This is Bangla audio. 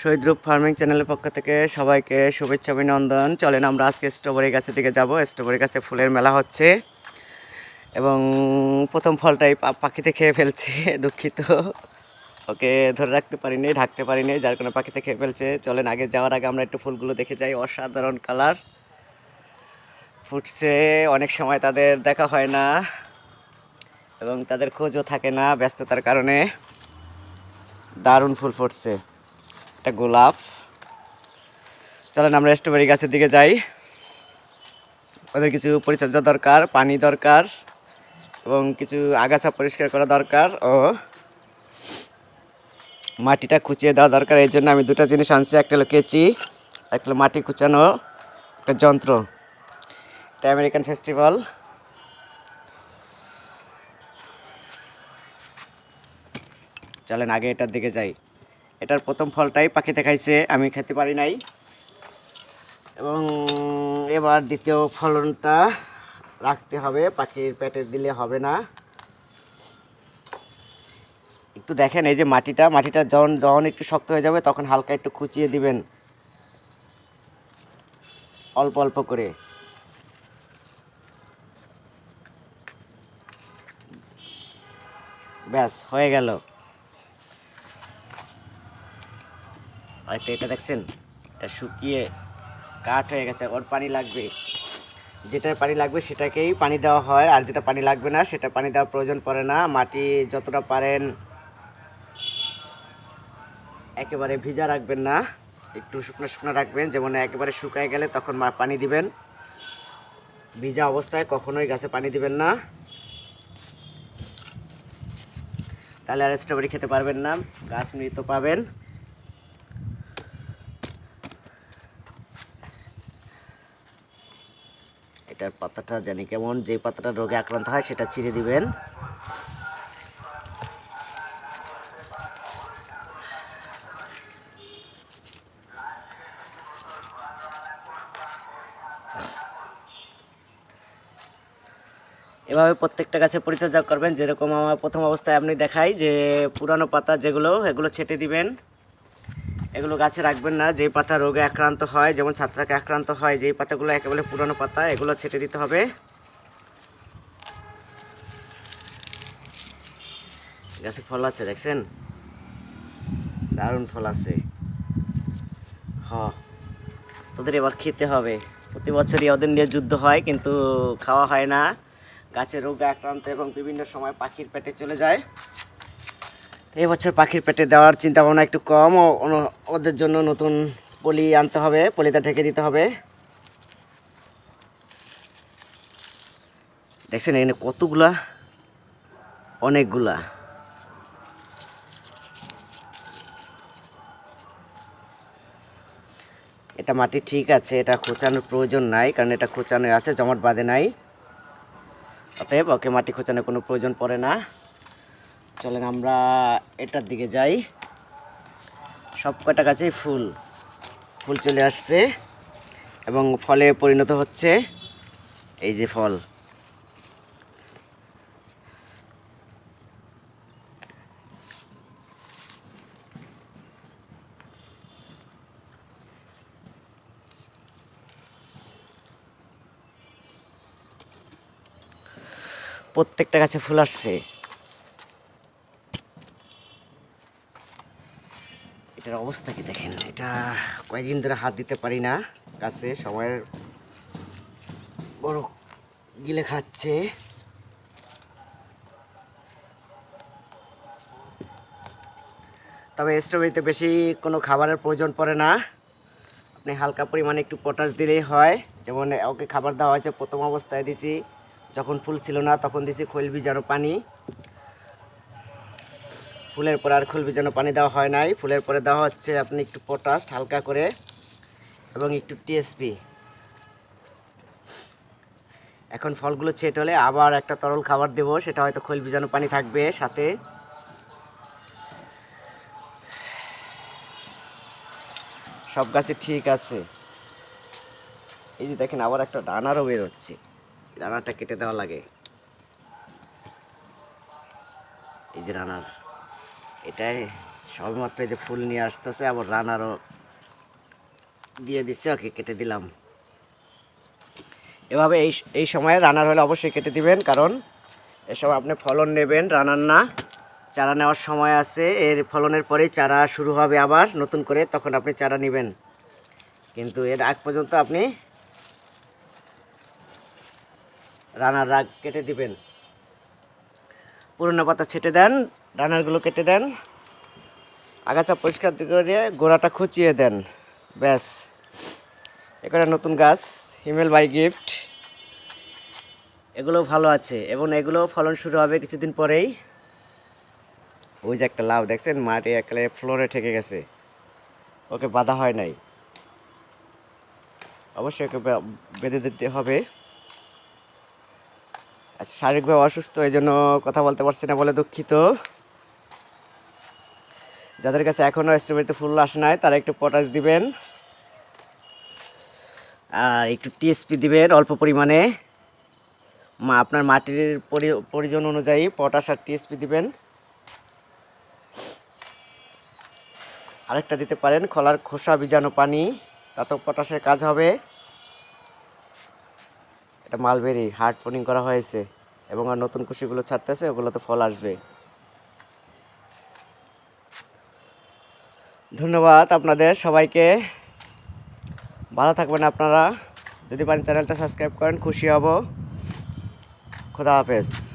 শহীদরূপ ফার্মিং চ্যানেলের পক্ষ থেকে সবাইকে শুভেচ্ছা, অভিনন্দন। চলেন আমরা আজকে স্ট্রবেরি গাছের দিকে যাব। স্ট্রবেরি গাছে ফুলের মেলা হচ্ছে এবং প্রথম ফলটাই পাখিতে খেয়ে ফেলছে, দুঃখিত। ওকে, ধরে রাখতে পারিনি, ঢাকতে পারিনি, যার কারণে পাখিতে খেয়ে ফেলছে। চলেন, আগে যাওয়ার আগে আমরা একটু ফুলগুলো দেখে যাই, অসাধারণ কালার। ফুটছে, অনেক সময় তাদের দেখা হয় না এবং তাদের খোঁজও থাকে না ব্যস্ততার কারণে। দারুণ ফুল ফুটছে। একটা গোলাপ। চলেন আমরা স্ট্রবেরি গাছের দিকে যাই। ওদের কিছু পরিচর্যা দরকার, পানি দরকার, এবং কিছু আগাছা পরিষ্কার করা দরকার ও মাটিটা কুচিয়ে দেওয়া দরকার। এই জন্য আমি দুটো জিনিস আনছি, একটা হলো কেচি, একটা মাটি কুচানো, একটা যন্ত্র। এটা আমেরিকান ফেস্টিভ্যাল। চলেন আগে এটার দিকে যাই। এটার প্রথম ফলটাই পাখিতে খাইছে, আমি খেতে পারি নাই। এবং এবার দ্বিতীয় ফলনটা রাখতে হবে, পাখির পেটে দিলে হবে না। একটু দেখেন, এই যে মাটিটা মাটিটা যখন যখন একটু শক্ত হয়ে যাবে, তখন হালকা একটু খুচিয়ে দিবেন। অল্প অল্প করে। ব্যাস, হয়ে গেল। আরেকটা এটা দেখছেন? এটা শুকিয়ে কাঠ হয়ে গেছে, ওর পানি লাগবে। যেটার পানি লাগবে সেটাকেই পানি দেওয়া হয়, আর যেটা পানি লাগবে না সেটা পানি দেওয়ার প্রয়োজন পড়ে না। মাটি যতটা পারেন একেবারে ভিজা রাখবেন না, একটু শুকনো শুকনো রাখবেন। যেমন একেবারে শুকায় গেলে তখন পানি দিবেন। ভিজা অবস্থায় কখনোই গাছে পানি দিবেন না। তাহলে আর স্ট্রবেরি খেতে পারবেন না। গাছ মৃত পাবেন। এটার পাতাটা জানি কেমন, যে পাতাটা রোগে আক্রান্ত হয় সেটা ছিঁড়ে দিবেন। এভাবে প্রত্যেকটা গাছে পরিচর্যা করবেন, যেরকম আমার প্রথম অবস্থায় আপনি দেখাই যে পুরানো পাতা যেগুলো, এগুলো ছেটে দিবেন। এগুলো গাছে রাখবেন না, যেই পাতা রোগে আক্রান্ত হয়, যেমন ছাত্রাকে আক্রান্ত হয়, যেই পাতাগুলো একেবারে পুরানো পাতা, এগুলো ছেটে দিতে হবে। গাছে ফল আছে, দেখছেন? দারুণ ফল আছে। হ, তোদের এবার খেতে হবে। প্রতি বছরই ওদের নিয়ে যুদ্ধ হয়, কিন্তু খাওয়া হয় না। গাছে রোগে আক্রান্ত এবং বিভিন্ন সময় পাখির পেটে চলে যায়। এবছর পাখির পেটে দেওয়ার চিন্তা ভাবনা একটু কম ওদের জন্য নতুন পলি আনতে হবে, পলিটা ঢেকে দিতে হবে। দেখছেন এখানে কতগুলা? অনেকগুলা। এটা মাটি ঠিক আছে, এটা খোঁচানোর প্রয়োজন নাই, কারণ এটা খোঁচানো আছে, জমাট বাঁধে নাই। অতএব ওকে মাটি খোঁচানোর কোনো প্রয়োজন পড়ে না। চলেন আমরা এটার দিকে যাই। সব কটা গাছেই ফুল। ফুল চলে আসছে এবং ফলে পরিণত হচ্ছে এই যে ফল। প্রত্যেকটা গাছে ফুল আসছে। এটার অবস্থা কি দেখেন? এটা কয়েকদিন ধরে হাত দিতে পারি না গাছে সময়ের বড় গিলে খাচ্ছে। তবে স্ট্রবেরিতে বেশি কোনো খাবারের প্রয়োজন পড়ে না। আপনি হালকা পরিমাণে একটু পটাশ দিলেই হয়। যেমন ওকে খাবার দেওয়া হয়েছে, প্রথম অবস্থায় দিছি। যখন ফুল ছিল না, তখন দিছি খৈল ভিজানো পানি। ফুলের পরে আর খৈল ভিজানো পানি দেওয়া হয় নাই। ফুলের পরে দেওয়া হচ্ছে আপনি একটু পটাশ হালকা করে এবং একটু টিএসপি এখন ফলগুলো ছেট হলে আবার একটা তরল খাবার দেব, সেটা হয়তো খৈল ভিজানো পানি থাকবে সাথে। সব গাছে ঠিক আছে। এই যে দেখেন আবার একটা ডানারও বেরোচ্ছে রানারটা কেটে দেওয়া লাগে। এই যে রানার এটাই সবেমাত্র যে ফুল নিয়ে আসতেছে, আবার রানারও দিয়ে দিচ্ছে, ওকে কেটে দিলাম। এভাবে এই এই সময়ে রানার হলে অবশ্যই কেটে দিবেন, কারণ এ সময় আপনি ফলন নেবেন, রানার না। চারা নেওয়ার সময় আছে, এর ফলনের পরেই চারা শুরু হবে আবার, নতুন করে তখন আপনি চারা নেবেন। কিন্তু এর আগ পর্যন্ত আপনি রানার রাগ কেটে দিবেন। পুরনো পাতা ছেটে দেন রানারগুলো কেটে দেন। আগাছা পরিষ্কার করে গোড়াটা খুঁচিয়ে দেন। ব্যাস। এখানে নতুন গাছ, হিমেল বাই গিফট। এগুলো ভালো আছে এবং এগুলো ফলন শুরু হবে কিছুদিন পরেই। ওই যে একটা লাউ, দেখছেন? মাটি একেবারে ফ্লোরে ঠেকে গেছে। ওকে বাধা হয় নাই। অবশ্যই ওকে বেঁধে দিতে হবে। আচ্ছা শারীরিকভাবে অসুস্থ, এই জন্য কথা বলতে পারছি না বলে দুঃখিত। যাদের কাছে এখনও স্ট্রবেরিতে ফুল আসে নাই, তারা একটু পটাশ দিবেন। আর একটু টিএসপি দিবেন অল্প পরিমাণে। মা, আপনার মাটির পরি- পরিজন অনুযায়ী পটাশ আর টিএসপি দিবেন। আরেকটা দিতে পারেন, খোলার খোসা বীজাণু পানি, তাতেও পটাশের কাজ হবে। এটা মালবেরি হার্ড পোনিং করা হয়েছে। এবং আর নতুন কুশিগুলো ছাড়তেছে, ওগুলোতে ফল আসবে। ধন্যবাদ আপনাদের সবাইকে। ভালো থাকবেন আপনারা। যদি পারেন চ্যানেলটা সাবস্ক্রাইব করেন, খুশি হব। খোদা হাফেজ।